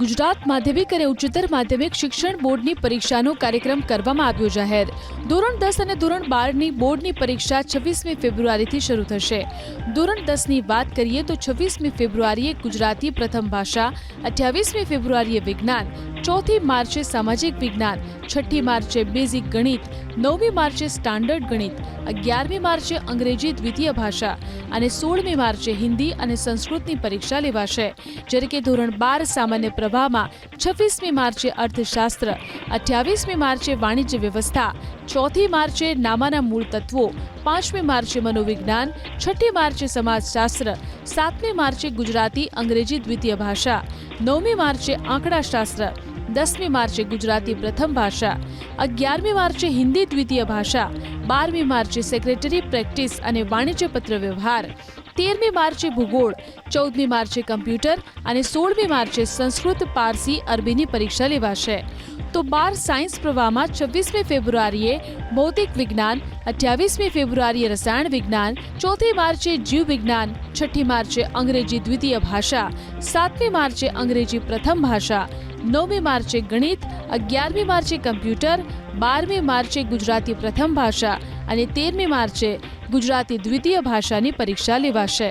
ગુજરાત માધ્યમિક અને ઉચ્ચતર માધ્યમિક શિક્ષણ બોર્ડની પરીક્ષાનો કાર્યક્રમ કરવામાં આવ્યો જાહેર. ધોરણ દસ અને ધોરણ બારની બોર્ડની પરીક્ષા છવ્વીસમી ફેબ્રુઆરીથી શરૂ થશે. ધોરણ દસની વાત કરીએ તો છવ્વીસમી ફેબ્રુઆરીએ ગુજરાતી પ્રથમ ભાષા, અઠ્યાવીસમી ફેબ્રુઆરીએ વિજ્ઞાન, ચોથી માર્ચે સામાજિક વિજ્ઞાન, છઠ્ઠી માર્ચે બેઝિક ગણિત નવમી માર્ચે સ્ટાન્ડર્ડ ગણિત, અગિયારમી માર્ચે અંગ્રેજી દ્વિતીય ભાષા અને સોળમી માર્ચે હિન્દી અને સંસ્કૃતની પરીક્ષા લેવાશે. જ્યારે કે ધોરણ બાર સામાન્ય પ્રવાહમાં છવ્વીસમી માર્ચે અર્થશાસ્ત્ર, અઠ્યાવીસમી માર્ચે વાણિજ્ય વ્યવસ્થા, ચોથી માર્ચે નામાના મૂળ તત્વો, પાંચમી માર્ચે મનોવિજ્ઞાન, છઠ્ઠી માર્ચે સમાજશાસ્ત્ર, સાતમી માર્ચે ગુજરાતી અંગ્રેજી દ્વિતીય ભાષા, નવમી માર્ચે આંકડાશાસ્ત્ર દસમી માર્ચે ગુજરાતી પ્રથમ ભાષા અગિયારમી માર્ચે હિન્દી દ્વિતીય ભાષા બારમી માર્ચે સેક્રેટરી પ્રેક્ટિસ અને વાણિજ્ય પત્ર વ્યવહાર. તેરમી માર્ચે ભૂગોળ, ચૌદમી માર્ચે કમ્પ્યુટર અને સોળમી માર્ચે સંસ્કૃત, પારસી, અરબીની પરીક્ષા લેવાશે. તો બાર સાયન્સ પ્રવાહમાં છવ્વીસમી ફેબ્રુઆરીએ ભૌતિક વિજ્ઞાન, અઠ્યાવીસમી ફેબ્રુઆરીએ રસાયણ વિજ્ઞાન, ચોથી માર્ચે જીવ વિજ્ઞાન, છઠ્ઠી માર્ચે અંગ્રેજી દ્વિતીય ભાષા, સાતમી માર્ચે અંગ્રેજી પ્રથમ ભાષા, નવમી માર્ચે ગણિત, અગિયારમી માર્ચે કમ્પ્યુટર બારમી માર્ચે ગુજરાતી પ્રથમ ભાષા અને તેરમી માર્ચે ગુજરાતી દ્વિતીય ભાષાની પરીક્ષા લેવાશે.